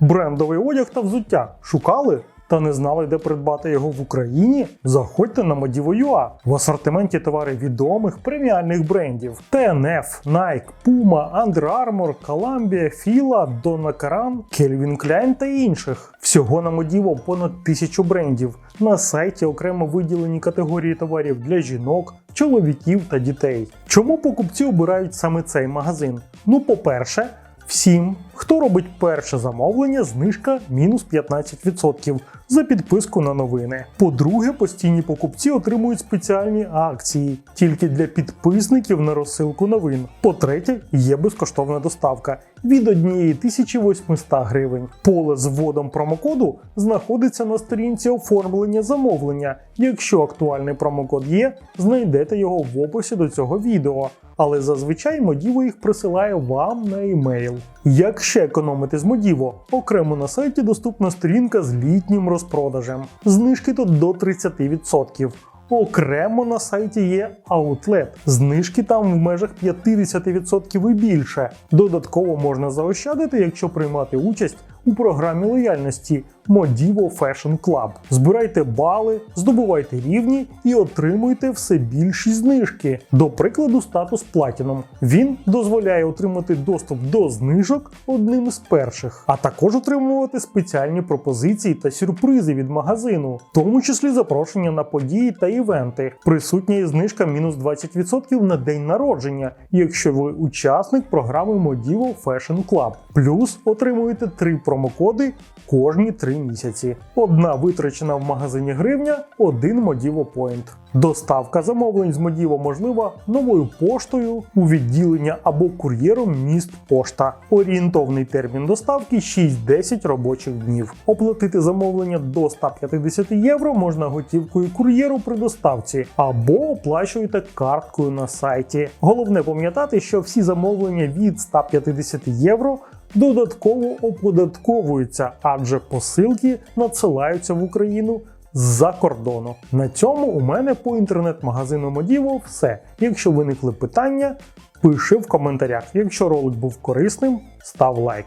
Брендовий одяг та взуття шукали? Та не знали, де придбати його в Україні? Заходьте на Modivo.ua. В асортименті товари відомих преміальних брендів: TNF, Nike, Puma, Under Armour, Columbia, Fila, Donna Karan, Calvin Klein та інших. Всього на Modivo понад тисячу брендів. На сайті окремо виділені категорії товарів для жінок, чоловіків та дітей. Чому покупці обирають саме цей магазин? Ну, по-перше, Всім, хто робить перше замовлення, знижка мінус 15% за підписку на новини. По-друге, постійні покупці отримують спеціальні акції тільки для підписників на розсилку новин. По-третє, є безкоштовна доставка від 1800 гривень. Поле з вводом промокоду знаходиться на сторінці оформлення замовлення. Якщо актуальний промокод є, знайдете його в описі до цього відео. Але зазвичай Модіво їх присилає вам на емейл. Як ще економити з Модіво? Окремо на сайті доступна сторінка з літнім розпродажем. Знижки тут до 30%. Окремо на сайті є аутлет. Знижки там в межах 50% і більше. Додатково можна заощадити, якщо приймати участь у програмі лояльності Modivo Fashion Club. Збирайте бали, здобувайте рівні і отримуйте все більші знижки. До прикладу, статус Platinum. Він дозволяє отримати доступ до знижок одним з перших, а також отримувати спеціальні пропозиції та сюрпризи від магазину, в тому числі запрошення на події та івенти. Присутня є знижка мінус 20% на день народження, якщо ви учасник програми Modivo Fashion Club. Плюс отримуєте три промокоди кожні 3 місяці. Одна витрачена в магазині гривня, один Modivo Point. Доставка замовлень з Modivo можлива новою поштою у відділення або кур'єром міст пошта. Орієнтовний термін доставки 6-10 робочих днів. Оплатити замовлення до 150 євро можна готівкою кур'єру при доставці або оплачуєте карткою на сайті. Головне пам'ятати, що всі замовлення від 150 євро додатково оподатковуються, адже посилки надсилаються в Україну з-за кордону. На цьому у мене по інтернет-магазину Модіво все. Якщо виникли питання, пиши в коментарях. Якщо ролик був корисним, став лайк.